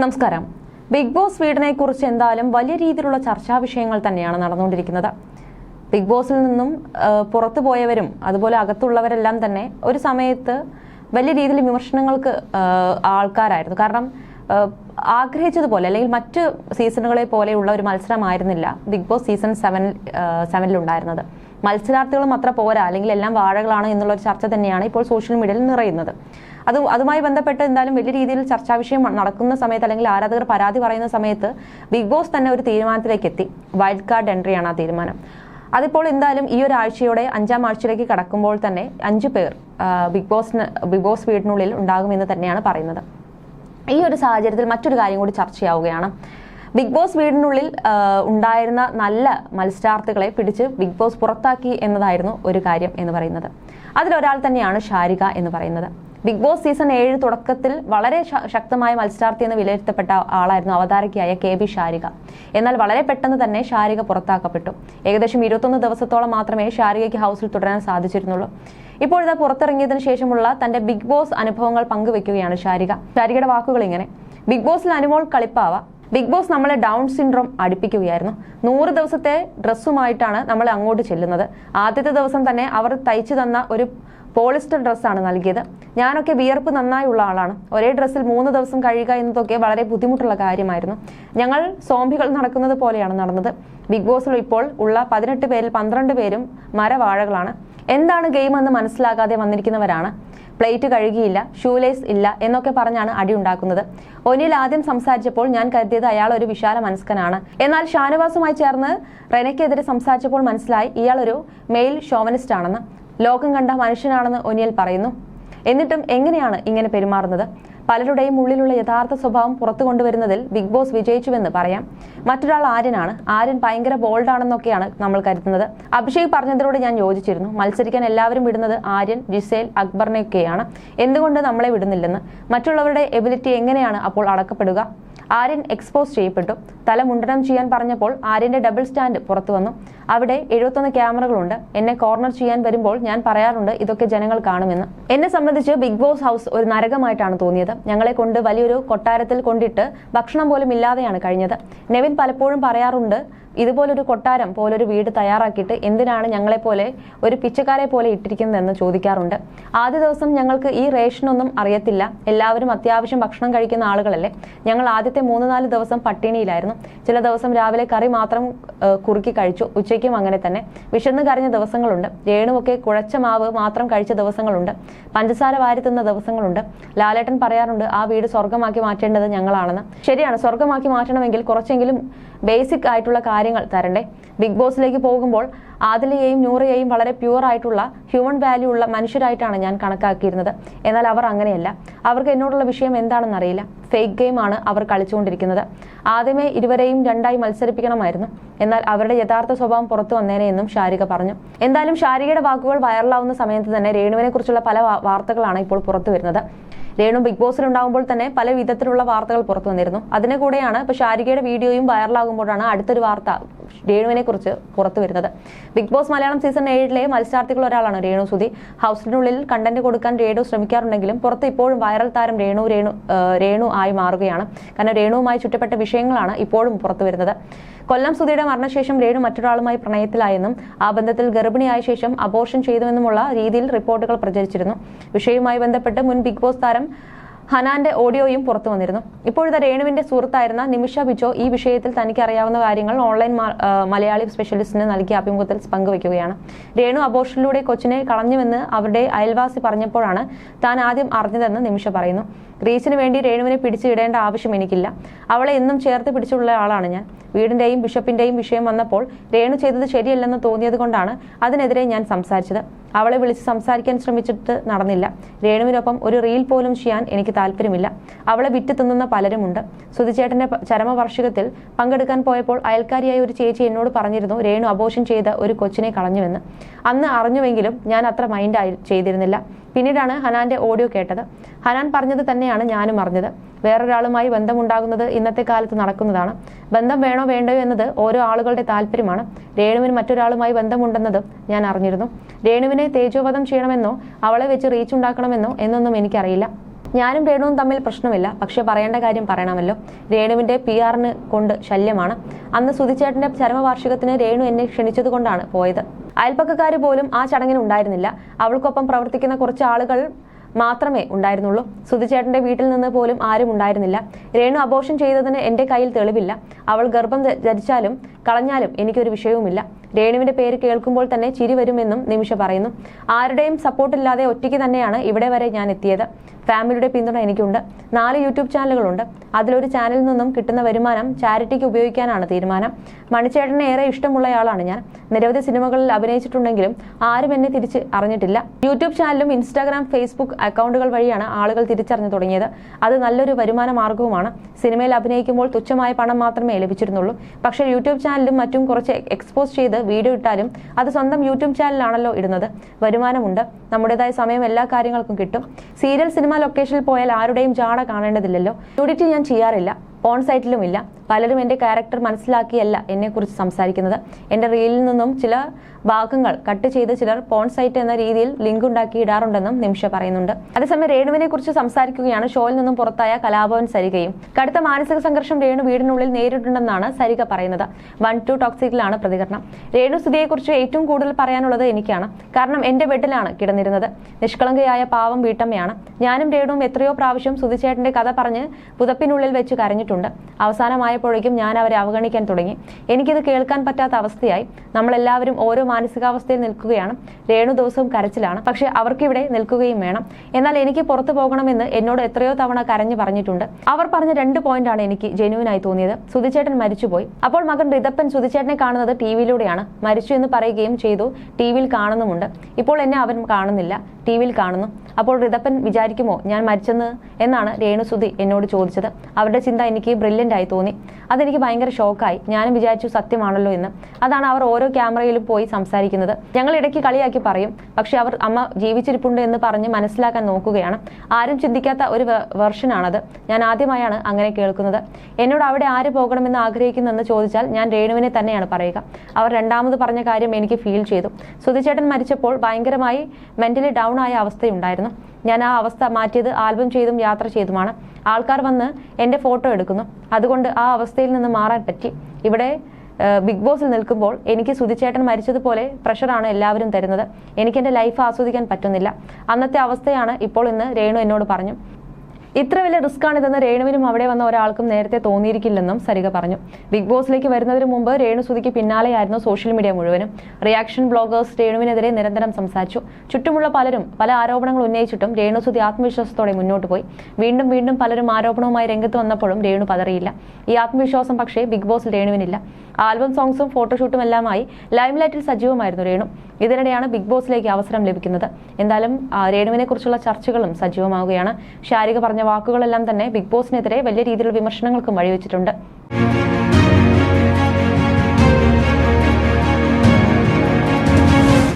നമസ്കാരം. Big boss വീടിനെ കുറിച്ച് എന്തായാലും വലിയ രീതിയിലുള്ള ചർച്ചാ വിഷയങ്ങൾ തന്നെയാണ് നടന്നുകൊണ്ടിരിക്കുന്നത്. ബിഗ് ബോസിൽ നിന്നും പുറത്തു പോയവരും അതുപോലെ അകത്തുള്ളവരെല്ലാം തന്നെ ഒരു സമയത്ത് വലിയ രീതിയിൽ വിമർശനങ്ങൾക്ക് ആൾക്കാരായിരുന്നു. കാരണം ആഗ്രഹിച്ചതുപോലെ അല്ലെങ്കിൽ മറ്റ് സീസണുകളെ പോലെയുള്ള ഒരു മത്സരമായിരുന്നില്ല ബിഗ് ബോസ് സീസൺ സെവൻ സെവനിലുണ്ടായിരുന്നത്. മത്സരാർത്ഥികളും അത്ര പോരാ. അല്ലെങ്കിൽ എല്ലാം വാഴകളാണ് എന്നുള്ള ഒരു ചർച്ച തന്നെയാണ് ഇപ്പോൾ സോഷ്യൽ മീഡിയയിൽ നിറയുന്നത്. അത് അതുമായി ബന്ധപ്പെട്ട് എന്തായാലും വലിയ രീതിയിൽ ചർച്ചാ വിഷയം നടക്കുന്ന സമയത്ത് അല്ലെങ്കിൽ ആരാധകർ പരാതി പറയുന്ന സമയത്ത് ബിഗ് ബോസ് തന്നെ ഒരു തീരുമാനത്തിലേക്ക് എത്തി. വൈൽഡ് കാർഡ് എൻട്രിയാണ് ആ തീരുമാനം. അതിപ്പോൾ എന്തായാലും ഈ ഒരു അഞ്ചാം ആഴ്ചയിലേക്ക് കടക്കുമ്പോൾ തന്നെ അഞ്ചു പേർ ബിഗ് ബോസിന് ബിഗ് ബോസ് വീടിനുള്ളിൽ ഉണ്ടാകുമെന്ന് തന്നെയാണ് പറയുന്നത്. ഈ ഒരു സാഹചര്യത്തിൽ മറ്റൊരു കാര്യം കൂടി ചർച്ചയാവുകയാണ്. ബിഗ് ബോസ് വീടിനുള്ളിൽ ഉണ്ടായിരുന്ന നല്ല മത്സരാർത്ഥികളെ പിടിച്ച് ബിഗ് ബോസ് പുറത്താക്കി എന്നതായിരുന്നു ഒരു കാര്യം എന്ന് പറയുന്നത്. അതിലൊരാൾ തന്നെയാണ് ഷാരിക എന്ന് പറയുന്നത്. ബിഗ് ബോസ് സീസൺ ഏഴ് തുടക്കത്തിൽ വളരെ ശക്തമായ മത്സരാർത്ഥി എന്ന് വിലയിരുത്തപ്പെട്ട ആളായിരുന്നു അവതാരകയായ കെ ബി ഷാരിക എന്നാൽ വളരെ പെട്ടെന്ന് തന്നെ ഷാരിക പുറത്താക്കപ്പെട്ടു. ഏകദേശം ഇരുപത്തൊന്ന് ദിവസത്തോളം മാത്രമേ ഷാരികയ്ക്ക് ഹൗസിൽ തുടരാൻ സാധിച്ചിരുന്നുള്ളൂ. ഇപ്പോഴിതാ പുറത്തിറങ്ങിയതിന് ശേഷമുള്ള തന്റെ ബിഗ് ബോസ് അനുഭവങ്ങൾ പങ്കുവെക്കുകയാണ് ഷാരിക ഷാരികയുടെ വാക്കുകൾ ഇങ്ങനെ. ബിഗ് ബോസിൽ അനുമോൾ കളിപ്പാവ. ബിഗ് ബോസ് നമ്മളെ ഡൗൺ സിൻഡ്രോം അടുപ്പിക്കുകയായിരുന്നു. നൂറ് ദിവസത്തെ ഡ്രസ്സുമായിട്ടാണ് നമ്മൾ അങ്ങോട്ട് ചെല്ലുന്നത്. ആദ്യത്തെ ദിവസം തന്നെ അവർ തയ്ച്ചു തന്ന ഒരു പോളിസ്റ്റർ ഡ്രസ്സാണ് നൽകിയത്. ഞാനൊക്കെ വിയർപ്പ് നന്നായുള്ള ആളാണ്. ഒരേ ഡ്രസ്സിൽ മൂന്ന് ദിവസം കഴിയുക എന്നതൊക്കെ വളരെ ബുദ്ധിമുട്ടുള്ള കാര്യമായിരുന്നു. ഞങ്ങൾ സോംബികൾ നടക്കുന്നത് പോലെയാണ് നടന്നത്. ബിഗ് ബോസിൽ ഇപ്പോൾ ഉള്ള പതിനെട്ട് പേരിൽ പന്ത്രണ്ട് പേരും മരവാഴകളാണ്. എന്താണ് ഗെയിം എന്ന് മനസ്സിലാകാതെ വന്നിരിക്കുന്നവരാണ്? പ്ലേറ്റ് കഴുകിയില്ല ഷൂലേസ് ഇല്ല എന്നൊക്കെ പറഞ്ഞാണ് അടി ഉണ്ടാക്കുന്നത്. ഒനിൽ ആദ്യം സംസാരിച്ചപ്പോൾ ഞാൻ കരുതിയത് അയാൾ ഒരു വിശാല മനസ്കനാണ്. എന്നാൽ ഷാനവാസുമായി ചേർന്ന് റെനയ്ക്കെതിരെ സംസാരിച്ചപ്പോൾ മനസ്സിലായി ഇയാൾ ഒരു മെയിൽ ഷോവനിസ്റ്റ് ആണെന്ന്. ലോകം കണ്ട മനുഷ്യനാണെന്ന് ഒനിയൽ പറയുന്നു. എന്നിട്ടും എങ്ങനെയാണ് ഇങ്ങനെ പെരുമാറുന്നത്? പലരുടെയും ഉള്ളിലുള്ള യഥാർത്ഥ സ്വഭാവം പുറത്തു കൊണ്ടുവരുന്നതിൽ ബിഗ് ബോസ് വിജയിച്ചുവെന്ന് പറയാം. മറ്റൊരാൾ ആര്യനാണ്. ആര്യൻ ഭയങ്കര ബോൾഡാണെന്നൊക്കെയാണ് നമ്മൾ കരുതുന്നത്. അഭിഷേക് പറഞ്ഞതിനോട് ഞാൻ യോജിച്ചിരുന്നു. മത്സരിക്കാൻ എല്ലാവരും വിടുന്നത് ആര്യൻ ജിസേൽ അക്ബറിനെയൊക്കെയാണ്. എന്തുകൊണ്ട് നമ്മളെ വിടുന്നില്ലെന്ന്? മറ്റുള്ളവരുടെ എബിലിറ്റി എങ്ങനെയാണ് അപ്പോൾ അളക്കപ്പെടുക ആര്യൻ എക്സ്പോസ് ചെയ്യപ്പെട്ടു. തല മുണ്ടനം ചെയ്യാൻ പറഞ്ഞപ്പോൾ ആര്യന്റെ ഡബിൾ സ്റ്റാൻഡ് പുറത്തു വന്നു. അവിടെ എഴുപത്തൊന്ന് ക്യാമറകളുണ്ട് എന്നെ കോർണർ ചെയ്യാൻ വരുമ്പോൾ ഞാൻ പറയാറുണ്ട് ഇതൊക്കെ ജനങ്ങൾ കാണുമെന്ന്. എന്നെ സംബന്ധിച്ച് ബിഗ് ബോസ് ഹൗസ് ഒരു നരകമായിട്ടാണ് തോന്നിയത്. ഞങ്ങളെ കൊണ്ട് വലിയൊരു കൊട്ടാരത്തിൽ കൊണ്ടിട്ട് ഭക്ഷണം പോലും ഇല്ലാതെയാണ് കഴിഞ്ഞത്. നെവിൻ പലപ്പോഴും പറയാറുണ്ട് ഇതുപോലൊരു കൊട്ടാരം പോലൊരു വീട് തയ്യാറാക്കിയിട്ട് എന്തിനാണ് ഞങ്ങളെപ്പോലെ ഒരു പിച്ചക്കാരെ പോലെ ഇട്ടിരിക്കുന്നതെന്ന് ചോദിക്കാറുണ്ട്. ആദ്യ ദിവസം ഞങ്ങൾക്ക് ഈ റേഷനൊന്നും അറിയത്തില്ല. എല്ലാവരും അത്യാവശ്യം ഭക്ഷണം കഴിക്കുന്ന ആളുകളല്ലേ. ഞങ്ങൾ ആദ്യത്തെ മൂന്ന് നാല് ദിവസം പട്ടിണിയിലായിരുന്നു. ചില ദിവസം രാവിലെ കറി മാത്രം കുറുക്കി കഴിച്ചു. ഉച്ചയ്ക്കും അങ്ങനെ തന്നെ. വിശന്ന് കരഞ്ഞ ദിവസങ്ങളുണ്ട്. രേണുവൊക്കെ കുഴച്ച മാവ് മാത്രം കഴിച്ച ദിവസങ്ങളുണ്ട്. പഞ്ചസാര വാരി തിന്ന ദിവസങ്ങളുണ്ട്. ലാലേട്ടൻ പറയാറുണ്ട് ആ വീട് സ്വർഗമാക്കി മാറ്റേണ്ടത് ഞങ്ങളാണെന്ന്. ശരിയാണ് സ്വർഗമാക്കി മാറ്റണമെങ്കിൽ കുറച്ചെങ്കിലും ബേസിക് ആയിട്ടുള്ള കാര്യങ്ങൾ തരണ്ടേ? ബിഗ് ബോസിലേക്ക് പോകുമ്പോൾ ആദിലയെയും നൂറയെയും വളരെ പ്യുവർ ആയിട്ടുള്ള ഹ്യൂമൻ വാല്യൂ ഉള്ള മനുഷ്യരായിട്ടാണ് ഞാൻ കണക്കാക്കിയിരുന്നത്. എന്നാൽ അവർ അങ്ങനെയല്ല. അവർക്ക് എന്നോടുള്ള വിഷയം എന്താണെന്ന് അറിയില്ല. ഫേക്ക് ഗെയിമാണ് അവർ കളിച്ചുകൊണ്ടിരിക്കുന്നത്. ആദ്യമേ ഇരുവരെയും രണ്ടായി മത്സരിപ്പിക്കണമായിരുന്നു. എന്നാൽ അവരുടെ യഥാർത്ഥ സ്വഭാവം പുറത്തു വന്നേനെ എന്നും ഷാരിക പറഞ്ഞു. എന്തായാലും ഷാരികയുടെ വാക്കുകൾ വൈറലാവുന്ന സമയത്ത് തന്നെ രേണുവിനെ കുറിച്ചുള്ള പല വാർത്തകളാണ് ഇപ്പോൾ പുറത്തു വരുന്നത്. രേണു ബിഗ് ബോസിൽ ഉണ്ടാകുമ്പോൾ തന്നെ പല വിധത്തിലുള്ള വാർത്തകൾ പുറത്തു വന്നിരുന്നു. അതിന് കൂടെയാണ് ഇപ്പൊ ഷാരികയുടെ വീഡിയോയും വൈറലാകുമ്പോഴാണ് അടുത്തൊരു വാർത്ത രേണുവിനെ കുറിച്ച് പുറത്തു വരുന്നത്. ബിഗ് ബോസ് മലയാളം സീസൺ ഏഴിലെ മത്സരാർത്ഥികൾ ഒരാളാണ് രേണു സുധി. ഹൗസിനുള്ളിൽ കണ്ടന്റ് കൊടുക്കാൻ രേണു ശ്രമിക്കാറുണ്ടെങ്കിലും പുറത്ത് ഇപ്പോഴും വൈറൽ താരം രേണു രേണു രേണു ആയി മാറുകയാണ്. കാരണം രേണുവുമായി ചുറ്റപ്പെട്ട വിഷയങ്ങളാണ് ഇപ്പോഴും പുറത്തു വരുന്നത്. കൊല്ലം സുധിയുടെ മരണശേഷം രേണു മറ്റൊരാളുമായി പ്രണയത്തിലായെന്നും ആ ബന്ധത്തിൽ ഗർഭിണിയായ ശേഷം അബോർഷൻ ചെയ്തുവെന്നുമുള്ള രീതിയിൽ റിപ്പോർട്ടുകൾ പ്രചരിച്ചിരുന്നു. വിഷയവുമായി ബന്ധപ്പെട്ട് മുൻ ബിഗ് ബോസ് താരം ഹനാന്റെ ഓഡിയോയും പുറത്തു വന്നിരുന്നു. ഇപ്പോഴത്തെ രേണുവിന്റെ സുഹൃത്തായിരുന്ന നിമിഷ ബിജോ ഈ വിഷയത്തിൽ തനിക്ക് അറിയാവുന്ന കാര്യങ്ങൾ ഓൺലൈൻ മലയാളി സ്പെഷ്യലിസ്റ്റിന് നൽകിയ അഭിമുഖത്തിൽ പങ്കുവയ്ക്കുകയാണ്. രേണു അബോഷനിലൂടെ കൊച്ചിനെ കളഞ്ഞുവെന്ന് അവരുടെ അയൽവാസി പറഞ്ഞപ്പോഴാണ് താൻ ആദ്യം അറിഞ്ഞതെന്ന് നിമിഷ പറയുന്നു. റീച്ചിന് വേണ്ടി രേണുവിനെ പിടിച്ചിടേണ്ട ആവശ്യം എനിക്കില്ല. അവളെ എന്നും ചേർത്ത് പിടിച്ചുള്ള ആളാണ് ഞാൻ. വീടിന്റെയും ബിഷപ്പിന്റെയും വിഷയം വന്നപ്പോൾ രേണു ചെയ്തത് ശരിയല്ലെന്ന് തോന്നിയത് കൊണ്ടാണ് അതിനെതിരെ ഞാൻ സംസാരിച്ചത്. അവളെ വിളിച്ച് സംസാരിക്കാൻ ശ്രമിച്ചിട്ട് നടന്നില്ല. രേണുവിനൊപ്പം ഒരു റീൽ പോലും ചെയ്യാൻ എനിക്ക് താല്പര്യമില്ല. അവളെ വിറ്റ് തിന്നുന്ന പലരുമുണ്ട്. സുധിച്ചേട്ടന്റെ ചരമവാർഷികത്തിൽ പങ്കെടുക്കാൻ പോയപ്പോൾ അയൽക്കാരിയായ ഒരു ചേച്ചി എന്നോട് പറഞ്ഞിരുന്നു രേണു അബോഷൻ ചെയ്ത ഒരു കൊച്ചിനെ കളഞ്ഞുവെന്ന്. അന്ന് അറിഞ്ഞുവെങ്കിലും ഞാൻ അത്ര മൈൻഡ് ചെയ്തിരുന്നില്ല. പിന്നീടാണ് ഹനാന്റെ ഓഡിയോ കേട്ടത്. ഹനാൻ പറഞ്ഞത് തന്നെയാണ് ഞാനും അറിഞ്ഞത്. വേറൊരാളുമായി ബന്ധമുണ്ടാകുന്നത് ഇന്നത്തെ കാലത്ത് നടക്കുന്നതാണ്. ബന്ധം വേണോ വേണ്ടയോ എന്നത് ഓരോ ആളുകളുടെ താല്പര്യമാണ്. രേണുവിന് മറ്റൊരാളുമായി ബന്ധമുണ്ടെന്നതും ഞാൻ അറിഞ്ഞിരുന്നു. രേണുവിനെ തേജോവധം ചെയ്യണമെന്നോ അവളെ വെച്ച് റീച്ച് ഉണ്ടാക്കണമെന്നോ എന്നൊന്നും എനിക്കറിയില്ല. ഞാനും രേണുവും തമ്മിൽ പ്രശ്നമില്ല. പക്ഷെ പറയേണ്ട കാര്യം പറയണമല്ലോ. രേണുവിന്റെ പി ആറിന് കൊണ്ട് ശല്യമാണ്. അന്ന് സുധിച്ചേട്ടന്റെ ചരമവാർഷികത്തിന് രേണു എന്നെ ക്ഷണിച്ചതുകൊണ്ടാണ് പോയത്. അയൽപ്പക്കക്കാർ പോലും ആ ചടങ്ങിന് ഉണ്ടായിരുന്നില്ല. അവൾക്കൊപ്പം പ്രവർത്തിക്കുന്ന കുറച്ച് ആളുകൾ മാത്രമേ ഉണ്ടായിരുന്നുള്ളൂ. സുധിച്ചേട്ടന്റെ വീട്ടിൽ നിന്ന് പോലും ആരും ഉണ്ടായിരുന്നില്ല. രേണു അബോഷൻ ചെയ്തതിന് എന്റെ കയ്യിൽ തെളിവില്ല. അവൾ ഗർഭം ധരിച്ചാലും കളഞ്ഞാലും എനിക്കൊരു വിഷയവുമില്ല. രേണുവിന്റെ പേര് കേൾക്കുമ്പോൾ തന്നെ ചിരി വരുമെന്നും നിമിഷ പറയുന്നു. ആരുടെയും സപ്പോർട്ടില്ലാതെ ഒറ്റയ്ക്ക് തന്നെയാണ് ഇവിടെ വരെ ഞാൻ എത്തിയത്. ഫാമിലിയുടെ പിന്തുണ എനിക്കുണ്ട്. നാല് യൂട്യൂബ് ചാനലുകളുണ്ട്. അതിലൊരു ചാനലിൽ നിന്നും കിട്ടുന്ന വരുമാനം ചാരിറ്റിക്ക് ഉപയോഗിക്കാനാണ് തീരുമാനം. മണിച്ചേട്ടനെ ഏറെ ഇഷ്ടമുള്ളയാളാണ് ഞാൻ. നിരവധി സിനിമകളിൽ അഭിനയിച്ചിട്ടുണ്ടെങ്കിലും ആരും എന്നെ തിരിച്ച് അറിഞ്ഞിട്ടില്ല. യൂട്യൂബ് ചാനലും ഇൻസ്റ്റാഗ്രാം ഫേസ്ബുക്ക് അക്കൗണ്ടുകൾ വഴിയാണ് ആളുകൾ തിരിച്ചറിഞ്ഞു തുടങ്ങിയത്. അത് നല്ലൊരു വരുമാന മാർഗവുമാണ് സിനിമയിൽ അഭിനയിക്കുമ്പോൾ തുച്ഛമായ പണം മാത്രമേ ലഭിച്ചിരുന്നുള്ളൂ. പക്ഷേ യൂട്യൂബ് ചാനലും മറ്റും കുറച്ച് എക്സ്പോസ് ചെയ്ത് വീഡിയോ ഇട്ടാലും അത് സ്വന്തം യൂട്യൂബ് ചാനലാണല്ലോ ഇടുന്നത്. വരുമാനമുണ്ട്. നമ്മുടേതായ സമയം എല്ലാ കാര്യങ്ങൾക്കും കിട്ടും. സീരിയൽ സിനിമ ലൊക്കേഷനിൽ പോയാൽ ആരുടെയും ജാട കാണേണ്ടതില്ലല്ലോ. ന്യൂഡിറ്റി ഞാൻ ചെയ്യാറില്ല. ഓൺ സൈറ്റിലും ഇല്ല. പലരും എന്റെ ക്യാരക്ടർ മനസ്സിലാക്കിയല്ല എന്നെക്കുറിച്ച് സംസാരിക്കുന്നത്. എന്റെ റീലിൽ നിന്നും ചില ഭാഗങ്ങൾ കട്ട് ചെയ്ത് ചിലർ പോൺ സൈറ്റ് എന്ന രീതിയിൽ ലിങ്ക് ഉണ്ടാക്കി ഇടാറുണ്ടെന്നും നിമിഷ പറയുന്നുണ്ട്. അതേസമയം രേണുവിനെ കുറിച്ച് സംസാരിക്കുകയാണ്. ഷോയിൽ നിന്നും പുറത്തായ കലാഭവൻ സരികയും. കടുത്ത മാനസിക സംഘർഷം രേണു വീടിനുള്ളിൽ നേരിട്ടുണ്ടെന്നാണ് സരിക പറയുന്നത്. വൺ ടു ടോക്സിക്കിലാണ് പ്രതികരണം. രേണു സ്ഥിതിയെക്കുറിച്ച് ഏറ്റവും കൂടുതൽ പറയാനുള്ളത് എനിക്കാണ്. കാരണം എന്റെ ബെഡിലാണ് കിടന്നിരുന്നത്. നിഷ്കളങ്കയായ പാവം വീട്ടമ്മയാണ്. ഞാനും രേണുവും എത്രയോ പ്രാവശ്യം സുധിച്ചേട്ടന്റെ കഥ പറഞ്ഞ് പുതപ്പിനുള്ളിൽ വെച്ച് കരഞ്ഞിട്ടുണ്ട്. അവസാനമായപ്പോഴേക്കും ഞാൻ അവരെ അവഗണിക്കാൻ തുടങ്ങി. എനിക്കിത് കേൾക്കാൻ പറ്റാത്ത അവസ്ഥയായി. നമ്മളെല്ലാവരും ഓരോ മാനസികാവസ്ഥയിൽ നിൽക്കുകയാണ്. രേണു ദിവസവും കരച്ചിലാണ്. പക്ഷെ അവർക്കിവിടെ നിൽക്കുകയും വേണം. എന്നാൽ എനിക്ക് പുറത്തു പോകണമെന്ന് എന്നോട് എത്രയോ തവണ കരഞ്ഞു പറഞ്ഞിട്ടുണ്ട്. അവർ പറഞ്ഞ രണ്ട് പോയിന്റാണ് എനിക്ക് ജെനുവിനായി തോന്നിയത്. സുധിച്ചേട്ടൻ മരിച്ചുപോയി. അപ്പോൾ മകൻ റിതപ്പൻ സുധിച്ചേട്ടനെ കാണുന്നത് ടി വിയിലൂടെയാണ്. മരിച്ചു എന്ന് പറയുകയും ചെയ്തു. ടി വിയിൽ കാണുന്നുമുണ്ട്. ഇപ്പോൾ എന്നെ അവൻ കാണുന്നില്ല. ടി വിയിൽ കാണുന്നു. അപ്പോൾ റിതപ്പൻ വിചാരിക്കുമോ ഞാൻ മരിച്ചെന്ന്? എന്നാണ് രേണു സുധി എന്നോട് ചോദിച്ചത്. അവരുടെ ചിന്ത എനിക്ക് ബ്രില്യന്റ് ആയി തോന്നി. അതെനിക്ക് ഭയങ്കര ഷോക്കായി ഞാനും വിചാരിച്ചു സത്യമാണല്ലോ എന്ന്. അതാണ് അവർ ഓരോ ക്യാമറയിലും പോയി സംസാരിക്കുന്നത്. ഞങ്ങൾ ഇടയ്ക്ക് കളിയാക്കി പറയും. പക്ഷെ അവർ അമ്മ ജീവിച്ചിരിപ്പുണ്ട് എന്ന് പറഞ്ഞ് മനസ്സിലാക്കാൻ നോക്കുകയാണ്. ആരും ചിന്തിക്കാത്ത ഒരു വെർഷനാണത് ഞാൻ ആദ്യമായാണ് അങ്ങനെ കേൾക്കുന്നത്. എന്നോട് അവിടെ ആര് പോകണമെന്ന് ആഗ്രഹിക്കുന്നെന്ന് ചോദിച്ചാൽ ഞാൻ രേണുവിനെ തന്നെയാണ് പറയുക. അവർ രണ്ടാമത് പറഞ്ഞ കാര്യം എനിക്ക് ഫീൽ ചെയ്തു. സുധിച്ചേട്ടൻ മരിച്ചപ്പോൾ ഭയങ്കരമായി മെന്റലി ഡൗൺ ആയ അവസ്ഥയുണ്ടായിരുന്നു. ഞാൻ ആ അവസ്ഥ മാറ്റിയത് ആൽബം ചെയ്തും യാത്ര ചെയ്തുമാണ്. ആൾക്കാർ വന്ന് എന്റെ ഫോട്ടോ എടുക്കുന്നു. അതുകൊണ്ട് ആ അവസ്ഥയിൽ നിന്ന് മാറാൻ പറ്റി. ഇവിടെ ബിഗ് ബോസിൽ നിൽക്കുമ്പോൾ എനിക്ക് സുധിച്ചേട്ടൻ മരിച്ചതുപോലെ പ്രഷറാണ് എല്ലാവരും തരുന്നത്. എനിക്ക് എന്റെ ലൈഫ് ആസ്വദിക്കാൻ പറ്റുന്നില്ല. അന്നത്തെ അവസ്ഥയാണ് ഇപ്പോൾ ഇന്ന് രേണു എന്നോട് പറഞ്ഞു. ഇത്ര വലിയ റിസ്ക് ആണിതെന്ന് രേണുവിനും അവിടെ വന്ന ഒരാൾക്കും നേരത്തെ തോന്നിയിരിക്കില്ലെന്നും സരിക പറഞ്ഞു. ബിഗ് ബോസിലേക്ക് വരുന്നതിന് മുമ്പ് രേണു സുതിക്ക് പിന്നാലെയായിരുന്നു സോഷ്യൽ മീഡിയ മുഴുവനും. റിയാക്ഷൻ ബ്ലോഗേഴ്സ് രേണുവിനെതിരെ നിരന്തരം സംസാരിച്ചു. ചുറ്റുമുള്ള പലരും പല ആരോപണങ്ങൾ ഉന്നയിച്ചിട്ടും രേണു സുതി ആത്മവിശ്വാസത്തോടെ മുന്നോട്ട് പോയി. വീണ്ടും വീണ്ടും പലരും ആരോപണവുമായി രംഗത്ത് വന്നപ്പോഴും രേണു പതറിയില്ല. ഈ ആത്മവിശ്വാസം പക്ഷേ ബിഗ് ബോസിൽ രേണുവിനില്ല. ആൽബം സോങ്സും ഫോട്ടോഷൂട്ടും എല്ലാമായി ലൈംലൈറ്റിൽ സജീവമായിരുന്നു രേണു. ഇതിനിടെയാണ് ബിഗ് ബോസിലേക്ക് അവസരം ലഭിക്കുന്നത്. എന്തായാലും രേണുവിനെ കുറിച്ചുള്ള ചർച്ചകളും സജീവമാവുകയാണ്. ഷാരിക പറഞ്ഞ വാക്കുകളെല്ലാം തന്നെ ബിഗ് ബോസിനെതിരെ വലിയ രീതിയിലുള്ള വിമർശനങ്ങൾക്കും വഴിവെച്ചിട്ടുണ്ട്.